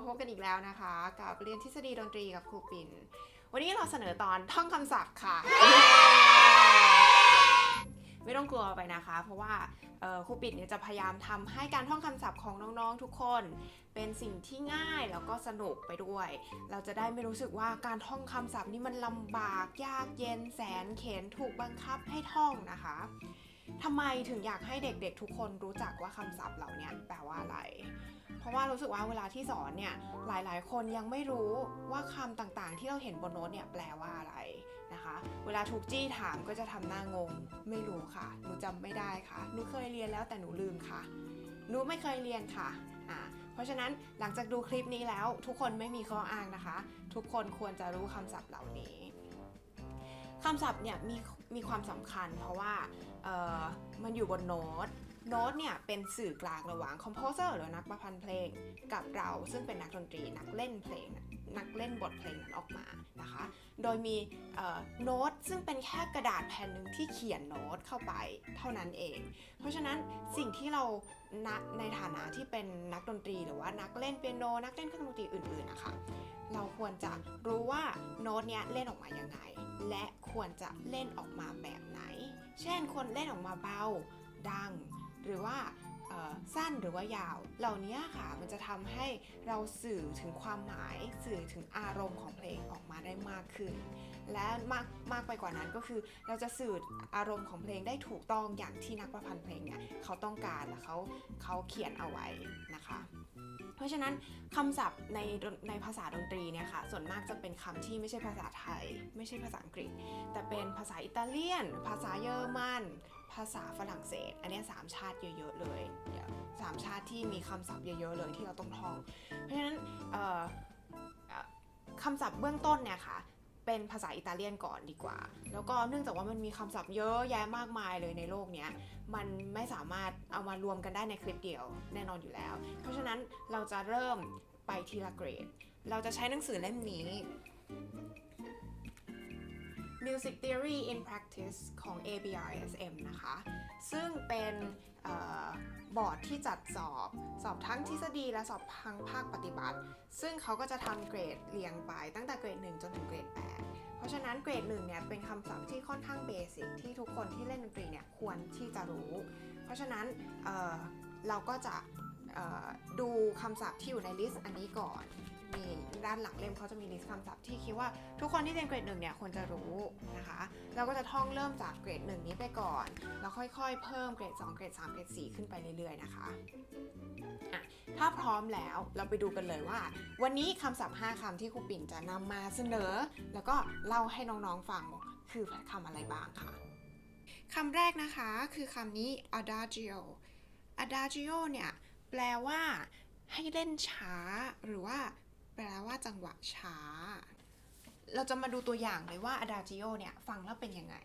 มาพบกันอีกแล้วนะคะ กับเรียนทฤษฎีดนตรีกับครูปิ่น วันนี้เราเสนอตอนท่องคำศัพท์ค่ะ ไม่ต้องกลัวไปนะคะ เพราะว่าครูปิ่นเนี่ยจะพยายามทำให้การท่องคำศัพท์ของน้องๆทุกคน เป็นสิ่งที่ง่ายแล้วก็สนุกไปด้วย เราจะได้ไม่รู้สึกว่าการท่องคำศัพท์นี่มันลำบากยากเย็นแสนเข็นถูกบังคับให้ท่องนะคะทำไมถึงอยากให้เด็กๆ ทุกคนรู้จักว่าคำศัพท์เหล่านี้แปลว่าอะไร เพราะว่ารู้สึกว่าเวลาที่สอนเนี่ยหลายๆ คนยังไม่รู้ว่าคำต่างๆ ที่เราเห็นบนโน้ตเนี่ยแปลว่าอะไรนะคะ เวลาถูกจี้ถามก็จะทำหน้างง ไม่รู้ค่ะหนูจำไม่ได้ค่ะหนูเคยเรียนแล้วแต่หนูลืมค่ะหนูไม่เคยเรียนค่ะอ่าเพราะฉะนั้นหลังจากดูคลิปนี้แล้ว ทุกคนไม่มีข้ออ้างนะคะ ทุกคนควรจะรู้คำศัพท์เหล่านี้คำศัพท์เนี่ยมีมีความสำคัญเพราะว่าเอ่อมันอยู่บนโน้ต โน้ตเนี่ยเป็นสื่อกลางระหว่างคอมโพเซอร์หรือนักประพันธ์เพลง กับเราซึ่งเป็นนักดนตรีนักเล่นเพลง นักเล่นบทเพลงนั้นออกมานะคะ โดยมีโน้ตซึ่งเป็นแค่กระดาษแผ่นหนึ่งที่เขียนโน้ตเข้าไปเท่านั้นเอง เพราะฉะนั้นสิ่งที่เราในฐานะที่เป็นนักดนตรีหรือว่านักเล่นเปียโนนักเล่นเครื่องดนตรีอื่นๆนะคะเราควรจะรู้ว่าโน้ตเนี้ยเล่นออกมายังไง และควรจะเล่นออกมาแบบไหน เช่นคนเล่นออกมาเบา ดัง หรือว่าสั้นหรือว่ายาว เหล่านี้ค่ะมันจะทำให้เราสื่อถึงความหมายสื่อถึงอารมณ์ของเพลงออกมาได้มากขึ้น และมากมากไปกว่านั้นก็คือเราจะสื่ออารมณ์ของเพลงได้ถูกต้องอย่างที่นักประพันธ์เพลงเนี่ยเขาต้องการและเขาเขาเขียนเอาไว้นะคะเพราะฉะนั้นคำศัพท์ในดนในภาษาดนตรีเนี่ยค่ะส่วนมากจะเป็นคำที่ไม่ใช่ภาษาไทย ไม่ใช่ภาษาอังกฤษ แต่เป็นภาษาอิตาเลียน ภาษาเยอรมัน ภาษาฝรั่งเศส อันเนี้ยสามชาติเยอะๆเลยสามชาติที่มีคำศัพท์เยอะๆเลยที่เราต้องท่อง เพราะฉะนั้นเอ่อเอ่อคำศัพท์เบื้องต้นเนี่ยค่ะเป็นภาษาอิตาเลียนก่อนดีกว่า แล้วก็เนื่องจากว่ามันมีคำศัพท์เยอะแยะมากมายเลยในโลกเนี้ยมันไม่สามารถเอามารวมกันได้ในคลิปเดียวแน่นอนอยู่แล้ว เพราะฉะนั้นเราจะเริ่มไปทีละเกรด เราจะใช้หนังสือเล่มนี้ Music Theory in Practice ของ ABRSM นะคะ ซึ่งเป็นออบอร์ดที่จัดสอบ สอบทั้งทฤษฎีและสอบทั้งภาคปฏิบัติ ซึ่งเขาก็จะทำเกรดเรียงไปตั้งแต่เกรด 1 จนถึงเกรด 8 เพราะฉะนั้นเกรด1เนี่ยเป็นคำศัพท์ที่ค่อนข้างเบสิกที่ทุกคนที่เล่นดนตรีเนี่ยควรที่จะรู้ เพราะฉะนั้นเเราก็จะดูคำศัพท์ที่อยู่ในลิสต์อันนี้ก่อน มีด้านหลังเล่มเขาจะมีลิสต์คำศัพท์ที่คิดว่าทุกคนที่เรียนเกรดหนึ่งเนี่ยควรจะรู้นะคะ เราก็จะท่องเริ่มจากเกรดหนึ่งนี้ไปก่อน แล้วค่อยๆ เพิ่มเกรด 2 เกรด 3 เกรด 4 ขึ้นไปเรื่อยๆนะคะะถ้าพร้อมแล้วเราไปดูกันเลยว่า วันนี้คำศัพท์ 5คำที่ครูปิ่นจะนำมาเสนอ แล้วก็เล่าให้น้องๆฟังคือคำอะไรบ้างค่ะคำแรกนะคะคือคำนี้ adagio adagio เนี่ย แปลว่าให้เล่นช้าหรือว่า ปลว่าจังหวะช้า เราจะมาดูตัวอย่างเลยว่า adagio เนี่ย ฟังแล้วเป็นยังไง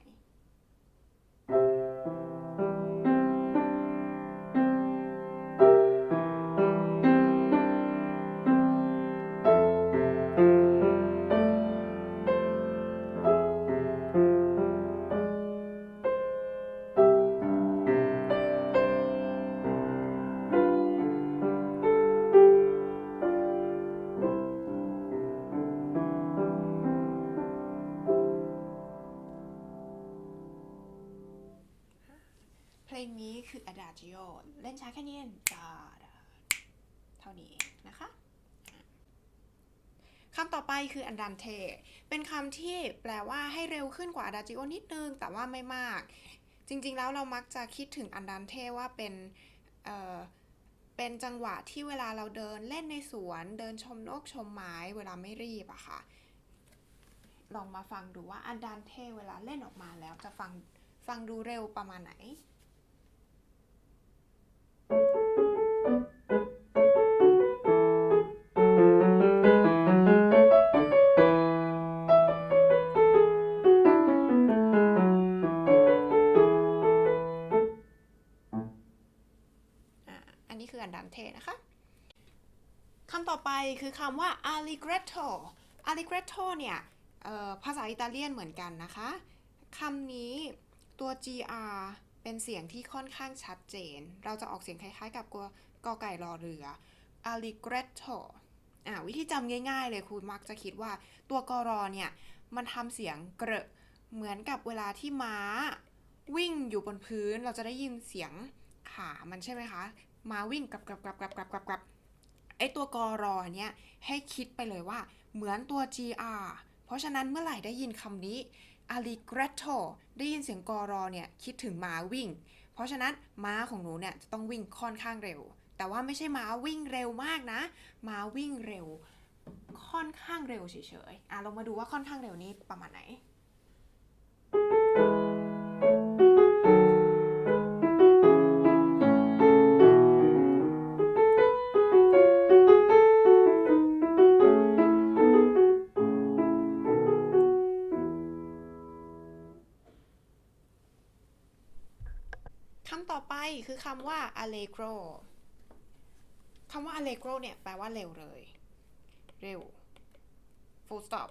นี้คือเล่นช้าแค่นี้เองดาเท่านี้เองนะคะคำต่อไปคือ andante เป็นคำที่แปลว่าให้เร็วขึ้นกว่า adagio นิดนึง แต่ว่าไม่มาก จริงๆ แล้วเรามักจะคิดถึง andante ว่าเป็นเอ่อเป็นจังหวะที่เวลาเราเดินเล่นในสวนเดินชมนกชมไม้ เวลาไม่รีบอะค่ะ ลองมาฟังดูว่า andante เวลาเล่นออกมาแล้วจะฟังฟังดูเร็วประมาณไหน คำต่อไปคือคำว่า allegretto allegretto เนี่ยภาษาอิตาเลียนเหมือนกันนะคะคำนี้ตัว gr เป็นเสียงที่ค่อนข้างชัดเจน เราจะออกเสียงคล้ายๆ กับกัวกอไก่รอเรือ allegretto อ่าวิธีจำง่ายๆเลยครูมักจะคิดว่าตัวกรอเนี่ย มันทำเสียงเกระเหมือนกับเวลาที่ม้า วิ่งอยู่บนพื้นเราจะได้ยินเสียงขามันใช่ไหมคะ ม้าวิ่งกลับกลับกลับกลับกลับกลับกลับ ไอตัวกรอเนี่ยให้คิดไปเลยว่า เหมือนตัว gr เพราะฉะนั้นเมื่อไหร่ได้ยินคำนี้ allegretto ได้ยินเสียงกรอเนี่ยคิดถึงม้าวิ่ง เพราะฉะนั้นม้าของหนูเนี่ยจะต้องวิ่งค่อนข้างเร็ว แต่ว่าไม่ใช่ม้าวิ่งเร็วมากนะ ม้าวิ่งเร็ว ค่อนข้างเร็วเฉยๆอะเรามาดูว่าค่อนข้างเร็วนี้ประมาณไหนำต่อไปคือคำว่า allegro คำว่า allegro เนี่ยแปลว่าเร็วเลย เร็ว full stop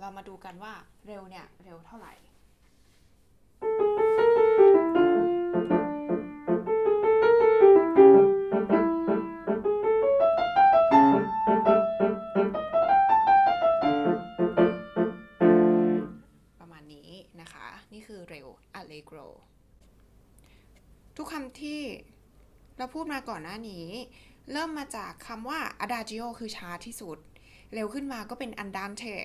เรามาดูกันว่าเร็วเนี่ย เร็วเท่าไหร่ เราพูดมาก่อนหน้านี้ เริ่มมาจากคำว่า adagio คือช้าที่สุด เร็วขึ้นมาก็เป็น andante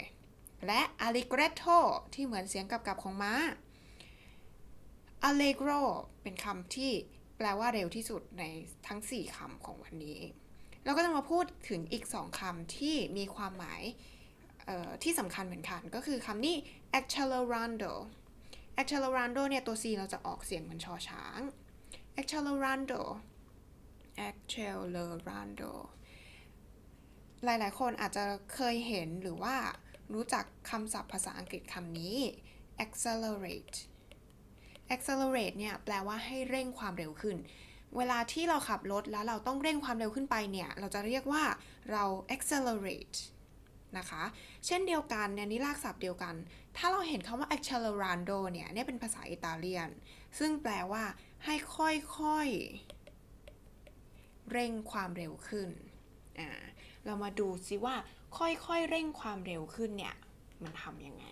และ allegretto ที่เหมือนเสียงกับกับของม้า allegro เป็นคำที่แปลว่าเร็วที่สุดในทั้ง 4คำของวันนี้ เราก็จะมาพูดถึงอีก 2คำที่มีความหมายที่สำคัญเหมือนกัน ก็คือคำนี้ accelerando accelerando เนี่ย ตัว C เราจะออกเสียงเหมือนชอช้าง accelerando accelerando หลาย ๆ คนอาจจะเคยเห็นหรือว่ารู้จักคำศัพท์ภาษาอังกฤษคำนี้ accelerate accelerate เนี่ยแปลว่าให้เร่งความเร็วขึ้น เวลาที่เราขับรถแล้วเราต้องเร่งความเร็วขึ้นไปเนี่ย เราจะเรียกว่าเรา accelerate นะคะ เช่นเดียวกันเนี่ยนี่รากศัพท์เดียวกัน ถ้าเราเห็นคำว่า accelerando เนี่ยเนี่ยเป็นภาษาอิตาเลียน ซึ่งแปลว่าให้ค่อยๆ เร่งความเร็วขึ้น เรามาดูซิว่าค่อยๆ เร่งความเร็วขึ้นเนี่ย มันทำยังไง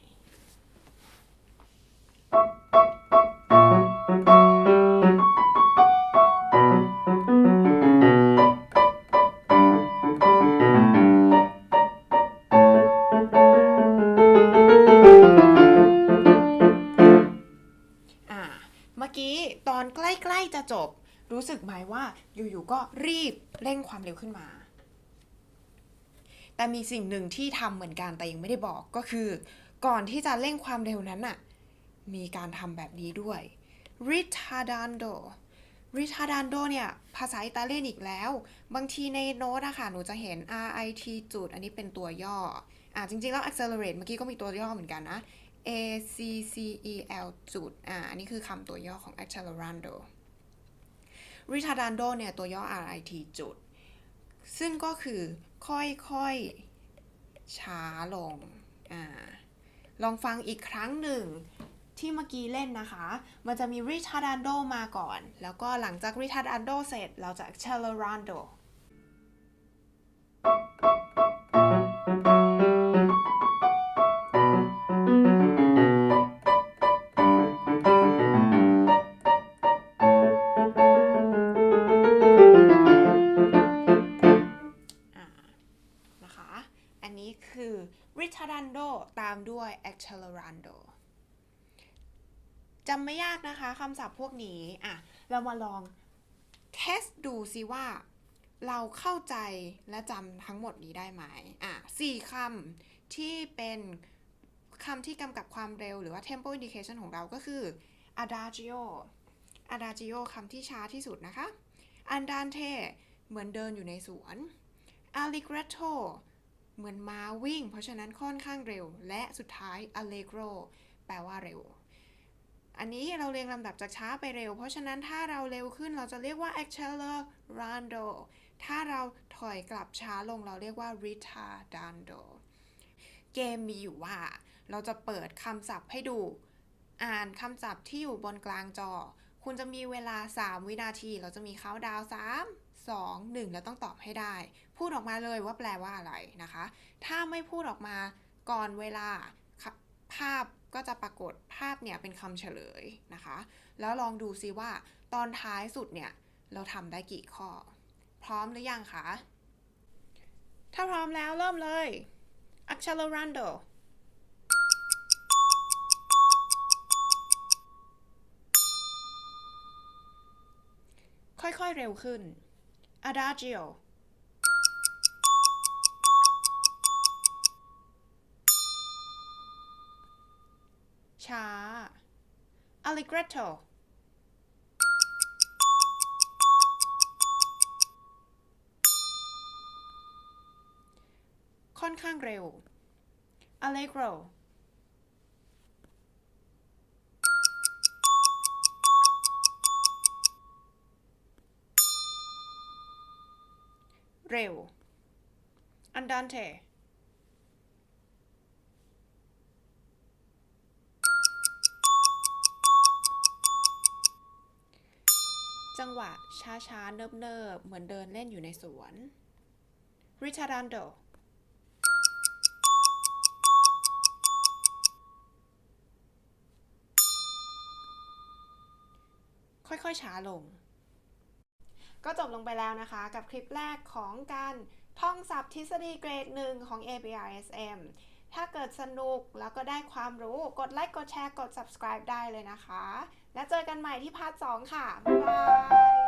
อ่าเมื่อกี้ตอนใกล้ ๆ จะจบ รู้สึกไหมว่าอยู่ๆก็รีบเร่งความเร็วขึ้นมา แต่มีสิ่งหนึ่งที่ทำเหมือนกันแต่ยังไม่ได้บอกก็คือ ก่อนที่จะเร่งความเร็วนั้นน่ะมีการทำแบบนี้ด้วย retardando retardando เนี่ย ภาษาอิตาเลียนอีกแล้ว บางทีในโน้ตอะค่ะ หนูจะเห็น rit จุด อันนี้เป็นตัวย่อ อ่าจริง ๆ แล้ว accelerate เมื่อกี้ก็มีตัวย่อเหมือนกันนะ a c c e l จุด อ่าอันนี้คือคำตัวย่อของ accelerando retardando เนี่ยตัวย่อ rit จุด ซึ่งก็คือค่อยๆ ช้าลงอ่าลองฟังอีกครั้งหนึ่งที่เมื่อกี้เล่นนะคะ มันจะมี retardando มาก่อน แล้วก็หลังจาก retardando เสร็จ เราจะ accelerando accelerando จำไม่ยากนะคะคำศัพท์พวกนี้ อะ เรามาลองเทสดูซิว่า เราเข้าใจและจำทั้งหมดนี้ได้ไหม อะสี่คำที่เป็นคำที่กำกับความเร็วหรือว่า tempo indication ของเราก็คือ adagio adagio คำที่ช้าที่สุดนะคะ andante เหมือนเดินอยู่ในสวน allegretto เหมือนม้าวิ่ง เพราะฉะนั้นค่อนข้างเร็ว และสุดท้าย allegro แปลว่าเร็ว อันนี้เราเรียงลำดับจากช้าไปเร็ว เพราะฉะนั้นถ้าเราเร็วขึ้นเราจะเรียกว่า accelerando ถ้าเราถอยกลับช้าลงเราเรียกว่า retardando เกมมีอยู่ว่า เราจะเปิดคำศัพท์ให้ดู อ่านคำศัพท์ที่อยู่บนกลางจอ คุณจะมีเวลา 3 วินาที เราจะมีเขาดาว3 2 1 แล้วต้องตอบให้ได้ พูดออกมาเลยว่าแปลว่าอะไรนะคะ ถ้าไม่พูดออกมาก่อนเวลาค่ะภาพก็จะปรากฏภาพเนี่ยเป็นคำเฉลยนะคะ แล้วลองดูซิว่าตอนท้ายสุดเนี่ยเราทำได้กี่ข้อ พร้อมหรือยังคะ ถ้าพร้อมแล้วเริ่มเลย accelerando ค่อยๆเร็วขึ้น adagio ช้า allegretto ค่อนข้างเร็ว allegro เร็ว andante จังหวะช้าๆ เนิบๆ เหมือนเดินเล่นอยู่ในสวน ritardando ค่อยๆ ช้าลง ก็จบลงไปแล้วนะคะ กับคลิปแรกของการท่องศัพท์ทฤษฎีเกรดหนึ่งของ ABRSM ถ้าเกิดสนุกแล้วก็ได้ความรู้กดไลค์กดแชร์กด subscribe ได้เลยนะคะ แล้วเจอกันใหม่ที่พาร์ท 2 ค่ะ บ๊ายบาย